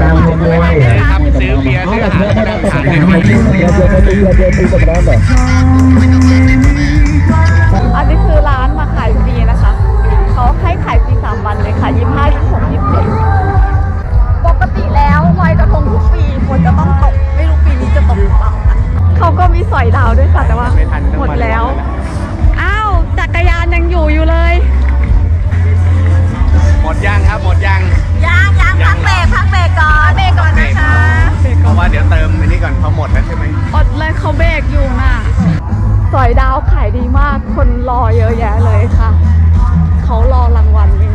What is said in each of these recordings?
ตามคนด้วยซื้อเบียร์ซื้ออาหารก็ได้ขายได้ด้วยอันนี้คือร้านมาขายฟรีนะคะ เขาให้ขายฟรีสามวันเลยค่ะยี่ห้ายี่หกยี่เจ็ปกติแล้วไฟจะทงทุกปีฝนจะต้องตก ไม่รู้ปีนี้จะตกหรือเปล่าเขาก็มีสอยดาวด้วยค่ะแต่ว่าหมดแล้ว อ้าวจักรยานยังอยู่อยู่เลย อเยอะแยะเลยค่ะ เขารอรางวัลนี่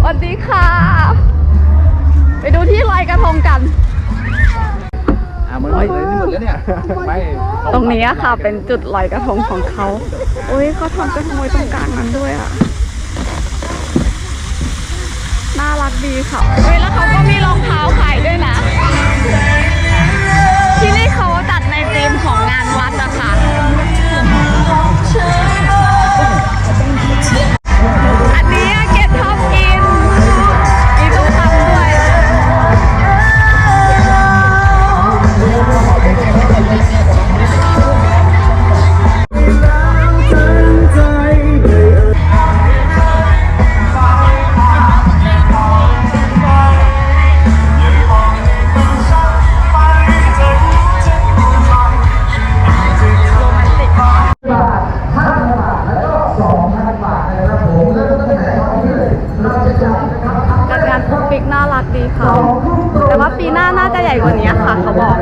สวัสดีค่ะ ไปดูที่ลอยกระทงกัน อ่ามันเลยนี่หมดแล้วเนี่ยไม่ตรงนี้อะค่ะ เป็นจุดลอยกระทงของเขาอุ้ยเขาทำกระทงไว้ตรงกลางนั้นด้วยอะน่ารักดีค่ะเฮ้ยแล้วเขาก็มีรองเท้าขายด้วยนะ ที่นี่เขาจัดในธีมของงานวัดอะค่ะ ใหญ่กว่านี้ค่ะ เขาบอก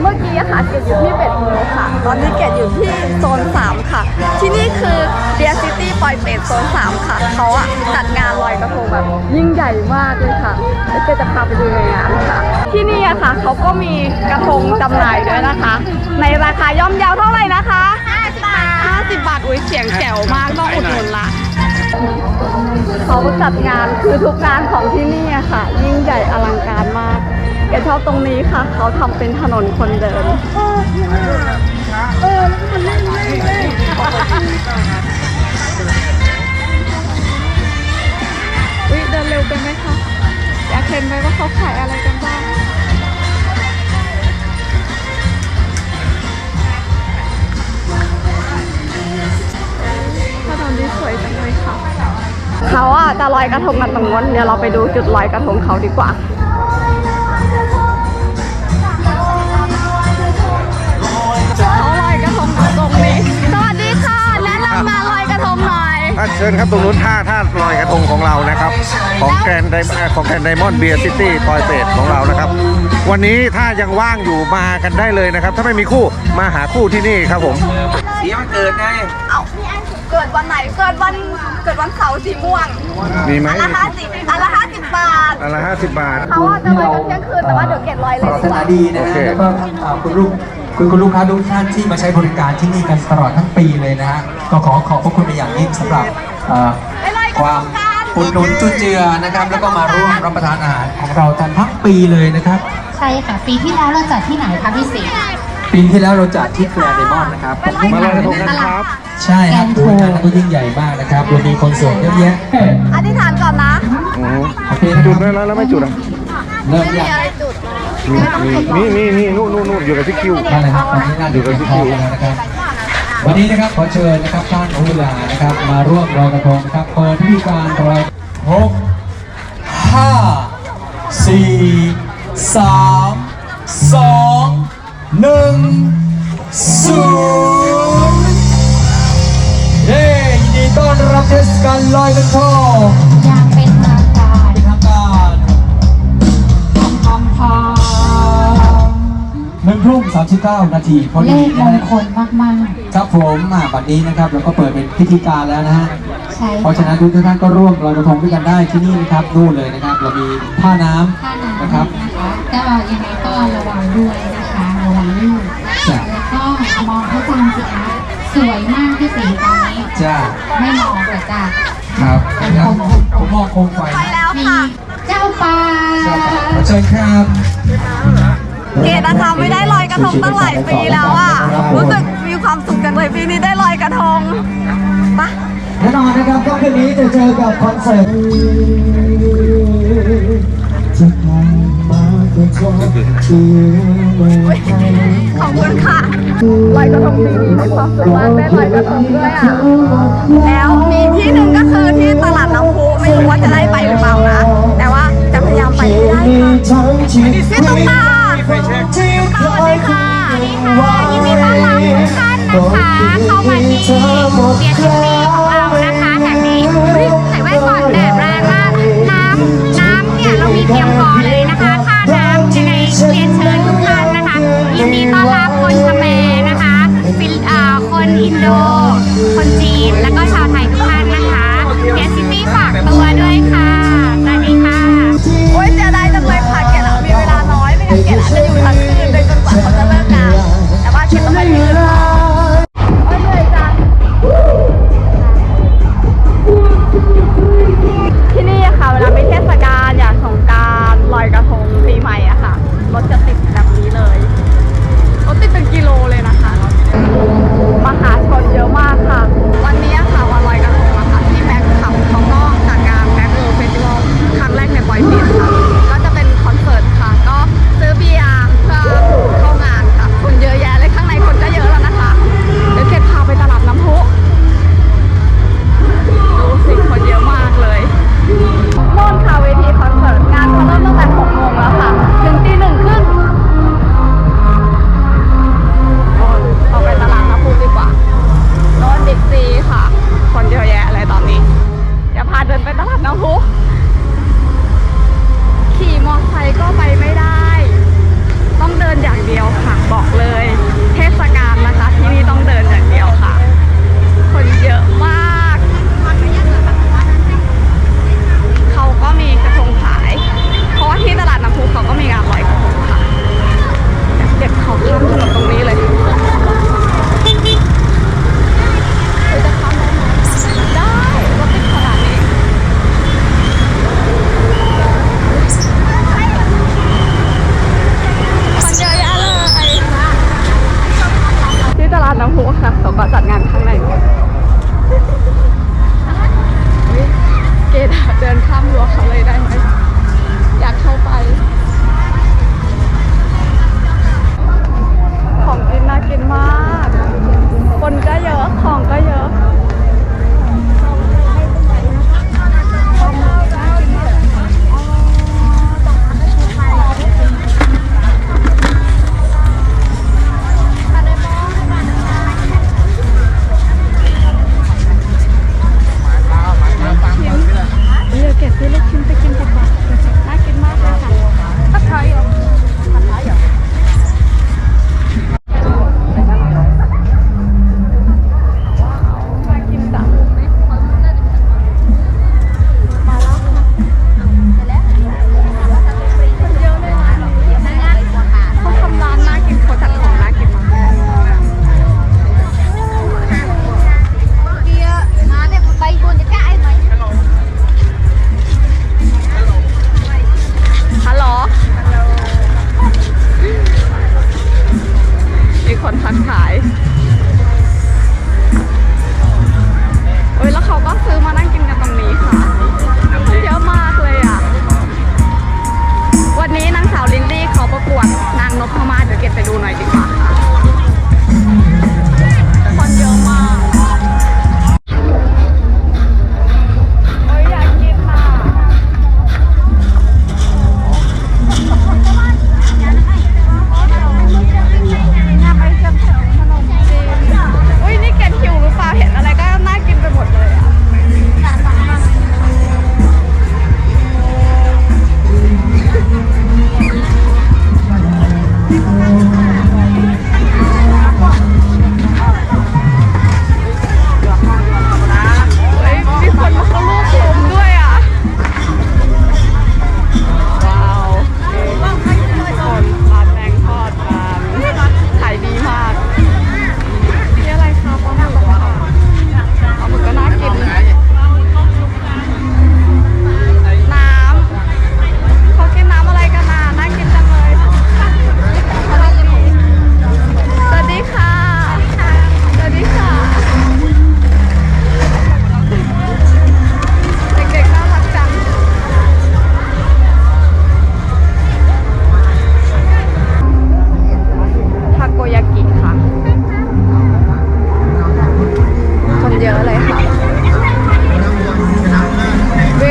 เมื่อกี้อะค่ะเกดอยู่ที่เบ็ดโมค่ะ ตอนนี้เกดอยู่ที่โซน 3 ค่ะ ที่นี่คือเบียซิตี้ปอยเป็ดโซน 3 ค่ะเขาอะจัดงานลอยกระทงแบบ ยิ่งใหญ่มากเลยค่ะแล้วเกดจะพาไปดูในงานค่ะ ที่นี่อะค่ะเขาก็มีกระทงจำหน่ายด้วยนะคะ ในราคาย่อมเยาวเท่าไหร่นะคะ 50บาท50 บาท อุ้ยเสียงแจ๋วมากต้องอุดหนุนละเขาจัดงานคือทุกงานของที่นี่อะค่ะ ยิ่งใหญ่อลังการมากแกชอบตรงนี้ค่ะ เขาทำเป็นถนนคนเดินวิเดินเร็วไปไหมคะอยากเห็นไหมว่าเขาขายอะไรกันบ้าง จะลอยกระทงกันตรงนู้นเดี๋ยวเราไปดูจุดลอยกระทงเขาดีกว่าเขาลอยกระทงอยู่ตรงนี้สวัสดีค่ะแนะนำมาลอยกระทงหน่อยอะเชิญครับตรงนู้นท่าท่าลอยกระทงของเรานะครับ ของแกรนไดของแกรนไดมอนด์เบียร์ซิตี้ทอยเฟสของเรานะครับ วันนี้ถ้ายังว่างอยู่มากันได้เลยนะครับ ถ้าไม่มีคู่มาหาคู่ที่นี่ครับผมสีมันเกิดไง เอ้า เกิดวันไหนเกิดวันเกิดวันเสาร์สีม่วงมีไหมอันละห้าสิบอันละห้าสิบบาทอันละห้าสิบบาท เขาอะจะลอยกันเที่ยงคืนแต่ว่าเดี๋ยวเก็บลอยเลยปรารดีถกนาว่าดีนะโอฮะเค แล้วก็อ่าคุณลูกคุณคุณลูกค้าทุกท่านที่มาใช้บริการที่นี่กันตลอดทั้งปีเลยนะฮะก็ขอขอบพระคุณเป็นอย่างยิ่งสำหรับเอ่อความอุดหนุนจุนเจือนะครับ แล้วก็มาร่วมรับประทานอาหารของเรากันทั้งปีเลยนะครับ ใช่ค่ะ ปีที่แล้วเราจัดที่ไหนคะพี่สิงห์ ปีที่แล้วเราจัดที่แกรนด์ไดมอนด์นะครับผมมาลอยกระทงกันครับ ใช่ครับโดยงานนั้นก็ยิ่งใหญ่มากนะครับโดยมีคนสวยเยอะแยะอธิษฐานก่อนนะอือฮึโอเคนะคจุรัดบได้แล้วแล้วไม่จุดอะเริ่มไม่มียังอะไรจุดมีมีนี่นี่นู่นนู่นนู่นอยู่กับพี่คิวนั่นเลยครับตอนนี้น่าดูกันพอแล้วนะครับวันนี้นะครับขอเชิญนะครับท่านอุลานะครับ มาร่วมลอยกระทงนะครับเปิดพิธีการลอยหกห้าสี่สามสอง หนึ่งศูนย์เย้ยินดีต้อนรับเทศกาลลอยกระทงอย่างเป็นทางการเป็นทางการทำทางหนึ่งทุ่มสามสิบเก้านาทีพอเลดีขมนะงฮะคลมาก ครับผมอ่าบัดนี้นะครับเราก็เปิดเป็นพิธีการแล้วนะฮะ ๆ ใช่เพราะฉะนั้นทุกท่านก็ร่วมลอยกระทงด้วยกันได้ที่นี่นะครับนู่นเลยนะครับ เรามีท่าน้ำท่าน้ำนะครับนะคะก็ยังไงก็ระวังด้วยนะ คะระวังลูกจ้ะแล้วก็มองพระจันทร์สิคะสวยมากพี่สิงห์ตอนนี้ จ้าไม่มองแต่จ้ะครับนะครับผมมองโคมไฟไปแล้วมีค่ะเจ้าป่าจ้าขอเชิญครับเกดนะคะไม่ได้ลอยกระทงตั้งหลายปีแล้วอะรู้สึกมีความสุขจังเลยปีนี้ได้ลอยกระทงปะแน่นอนนะครับก็คืนนี้จะเจอกับคอนเสิร์ต ขอบคุณค่ะลอยกระทงปีนี้มีความสุขมากได้ลอยกระทงด้วยอะ แล้วมีที่หนึ่งก็คือที่ตลาดน้ำพุไม่รู้ว่าจะได้ไปหรือเปล่านะ แต่ว่าจะพยายามไปให้ได้ค่ะทั้งชีวิตพี่ตุ๊กตาที่เคยค่ะนี่ค่ะยินดีต้อนรับทุกท่านนะคะเข้ามาที่เบีย อินโด คนจีน แล้วก็ช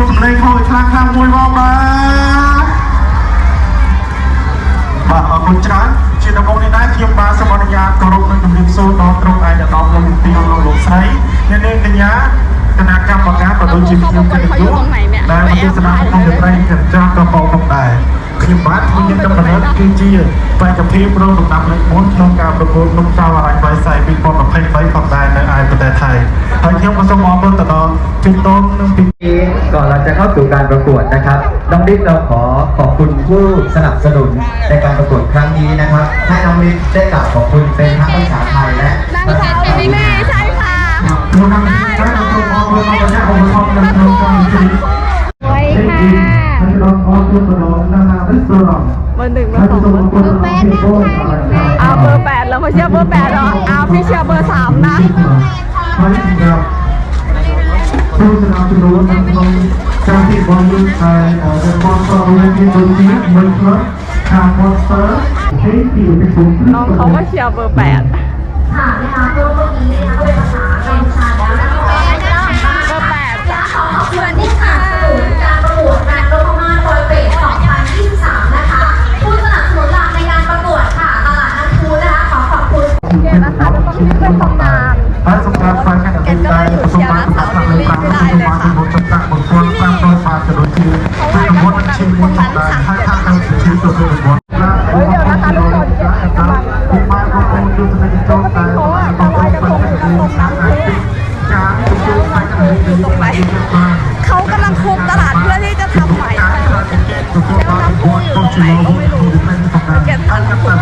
រុងប៉ោយប៉ែតខេត្តបន្ទាយមានជ័យមកអាចបងសូមសម្លេងហូរខ្លាំងខ្លាំងមួយមកបាទបាទអរគុណច្រើនជាដំបូងនេះដែរខ្ញុំបាទសូមអនុញ្ញាតគោរពនិងជម្រាបសួរដល់ក្រុមឯកឧត្តមលោកទីលោកលោកស្រីអ្នកនាងកញ្ញា គណៈកម្មការក៏ដូចជាខ្ញុំកិត្តិយសដែលមកទស្សនាក្នុងរាត្រីកញ្ចក់កបោផងដែរខ្ញុំបាទខ្ញុំមានកំណត់គឺជាបេក្ខភាពរងលំដាប់លេខ4ក្នុងការប្រកួតនំសៅអរ៉ាញ់បៃសៃ2023ផងដែរនៅឯប្រទេសថៃហើយខ្ញុំក៏សូមអរគុណទៅដល់ពីតូននិងពី ก่อนเราจะเข้าสู่การประกวดนะครับ น้องลิศเราขอขอบคุณผู้สนับสนุนในการประกวดครั้งนี้นะครับ ให้น้องลิศได้กล่าวขอบคุณเป็นทั้งภาษาไทยและ นาง ภา สา ษาว เอมิลี่ใช่ค่ะ ไว้ค่ะเบอร์หนึ่งเบอร์สองเบอร์เบอร์แปดนะคะอ้าวเบอร์แปดแล้วไม่เชื่อเบอร์แปดเหรออ้าวพี่เชื่อเบอร์สามนะผู้สนับสนุนน้องการที่บอลลูนไทยเอ่อเป็นบอลต่อเวทีบนนี้เหมือนครับทางมอนสเตอร์ให้ที่อยู่ในกลุ่มน้องเขาก็เชียร์เบอร์แปดค่ะนะคะเพื่อพวกนี้นะคะเป็นภาษา เขากำลังคุมตลาดเพื่อที่จะทำใหม่แล้วน้ำพุอยู่ตรงไหนก็ไม่รู้เก็บทันคุณ